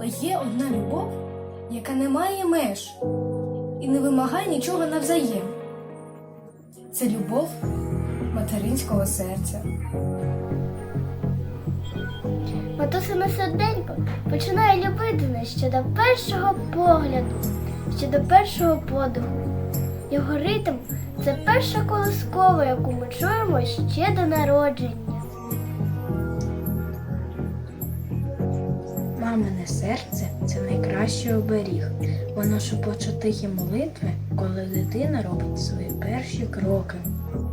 Але є одна любов, яка не має меж і не вимагає нічого навзаєм. Це любов материнського серця. Матусине серденько починає любити нас ще до першого погляду, ще до першого подиху. Його ритм це перша колискова, яку ми чуємо ще до народження. Мамине серце це найкращий оберіг. Воно шепоче тихі молитви, коли дитина робить свої перші кроки.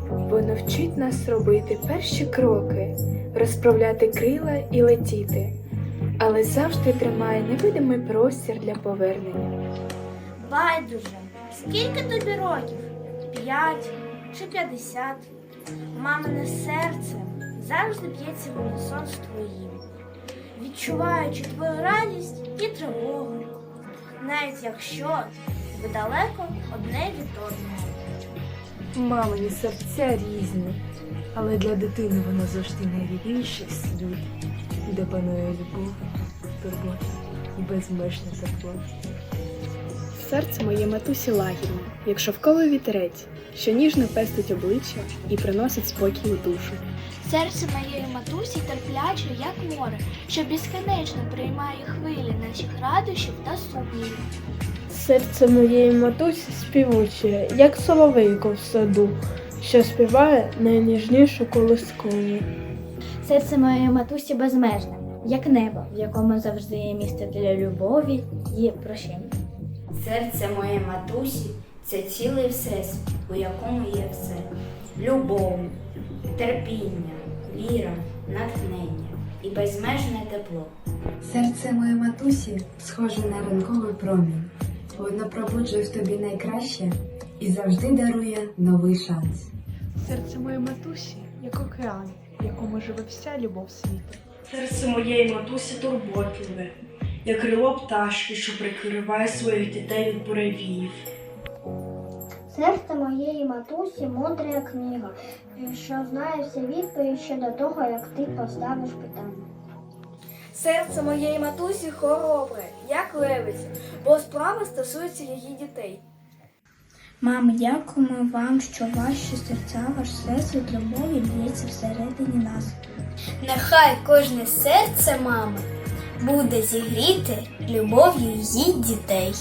Воно вчить нас робити перші кроки, розправляти крила і летіти, але завжди тримає невидимий простір для повернення. Байдуже, скільки тобі років? П'ять чи п'ятдесят? Мамине серце завжди б'ється в унісон з твоїм, відчуваючи твою радість і тривогу, навіть якщо ви далеко одне від одного. Мамині серця різні, але для дитини воно завжди найрідніший світ, де панує любов, турбота і безмежне тепло. Серце моє матусі лагідне, як шовковий вітерець, що ніжно пестить обличчя і приносить спокій у душу. Серце моєї матусі терпляче, як море, що безконечно приймає хвилі наших радощів та сумнівів. Серце моєї матусі співуче, як соловейко в саду, що співає найніжнішу колискову. Серце моєї матусі безмежне, як небо, в якому завжди є місце для любові і прощення. Серце моєї матусі це цілий всесвіт, у якому є все. Любов, терпіння, віра, натхнення і безмежне тепло. Серце моєї матусі схоже на ранковий промінь. Воно пробуджує в тобі найкраще і завжди дарує новий шанс. Серце моєї матусі, як океан, в якому живе вся любов світу. Серце моєї матусі турботливе, як крило пташки, що прикриває своїх дітей від буревіїв. Серце моєї матусі мудра книга, що знає всі відповіді ще до того, як ти поставиш питання. Серце моєї матусі хоробре, як левиця, бо справа стосується її дітей. Мамо, дякуємо вам, що ваші серця, ваш всесвіт любові б'ється всередині нас. Нехай кожне серце мами буде зігріти любов'ю її дітей.